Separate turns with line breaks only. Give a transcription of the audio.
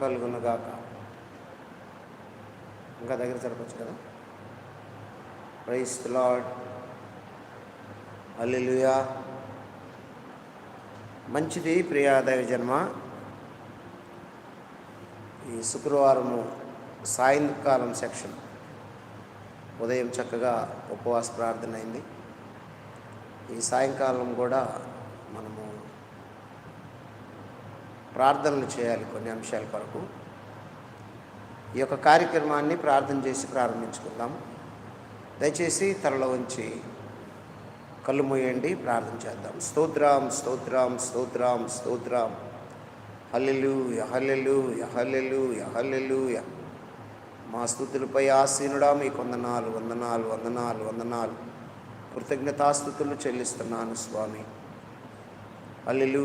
కలుగునుగాక ఇంకా దగ్గర జరపచ్చు కదా? ప్రైస్ లాడ్ అల్లెలుయా మంచిది ప్రియాదైవ జన్మ. ఈ శుక్రవారము సాయంకాలం సెక్షన్. ఉదయం చక్కగా ఉపవాస ప్రార్థన అయింది. ఈ సాయంకాలం కూడా మనము ప్రార్థనలు చేయాలి కొన్ని అంశాల కొరకు. ఈ యొక్క కార్యక్రమాన్ని ప్రార్థన చేసి ప్రారంభించుకుందాం. దయచేసి తలలో ఉంచి కళ్ళు మూయండి ప్రార్థన చేద్దాం. స్తోత్రం స్తోత్రం స్తోత్రం స్తోత్రం. హల్లెలు హల్లెలు హల్లెలు హల్లెలు మా స్థుతులపై ఆసీనుడా మీకు వందనాలు వందనాలు వందనాలు వందనాలు. కృతజ్ఞతాస్థుతులు చెల్లిస్తున్నాను స్వామి. అల్లెలు